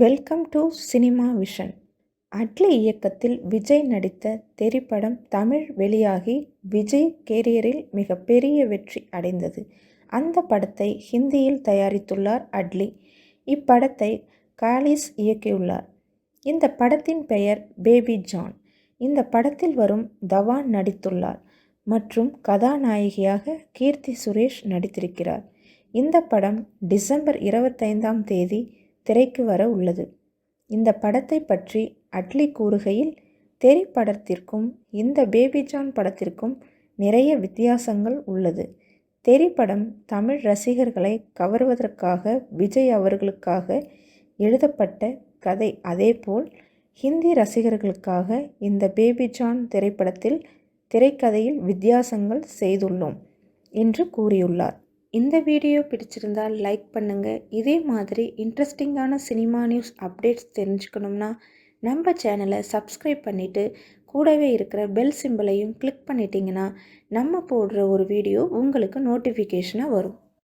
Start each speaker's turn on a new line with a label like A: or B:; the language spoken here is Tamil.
A: Welcome to cinema vision Atlee இயக்கத்தில் விஜய் நடித்த திரைப்படம் தமிழ் வெளியாகி விஜய் கேரியரில் மிகப்பெரிய வெற்றி அடைந்தது. அந்த படத்தை ஹிந்தியில் தயாரித்துள்ளார் அட்லி. இப்படத்தை காலிஸ் இயக்கியுள்ளார். இந்த படத்தின் பெயர் பேபி ஜான். இந்த படத்தில் வரும் தவான் நடித்துள்ளார் மற்றும் கதாநாயகியாக கீர்த்தி சுரேஷ் நடித்திருக்கிறார். இந்த படம் டிசம்பர் இருபத்தைந்தாம் தேதி திரைக்கு வர உள்ளது. இந்த படத்தை பற்றி அட்லி கூறுகையில் தெரி படத்திற்கும் இந்த பேபி ஜான் படத்திற்கும் நிறைய வித்தியாசங்கள் உள்ளது. தெரி படம் தமிழ் ரசிகர்களை கவர்வதற்காக விஜய் அவர்களுக்காக எழுதப்பட்ட கதை. அதேபோல் ஹிந்தி ரசிகர்களுக்காக இந்த பேபி ஜான் திரைப்படத்தில் திரைக்கதையில் வித்தியாசங்கள் செய்துள்ளோம் என்று கூறியுள்ளார். இந்த வீடியோ பிடிச்சிருந்தால் லைக் பண்ணுங்கள் இதே மாதிரி இன்ட்ரெஸ்டிங்கான சினிமா நியூஸ் அப்டேட்ஸ் தெரிஞ்சுக்கணும்னா நம்ம சேனலை சப்ஸ்கிரைப் பண்ணிவிட்டு கூடவே இருக்கிற பெல் சிம்பிளையும் கிளிக் பண்ணிட்டீங்கன்னா நம்ம போடுற ஒரு வீடியோ உங்களுக்கு நோட்டிஃபிகேஷனாக வரும்.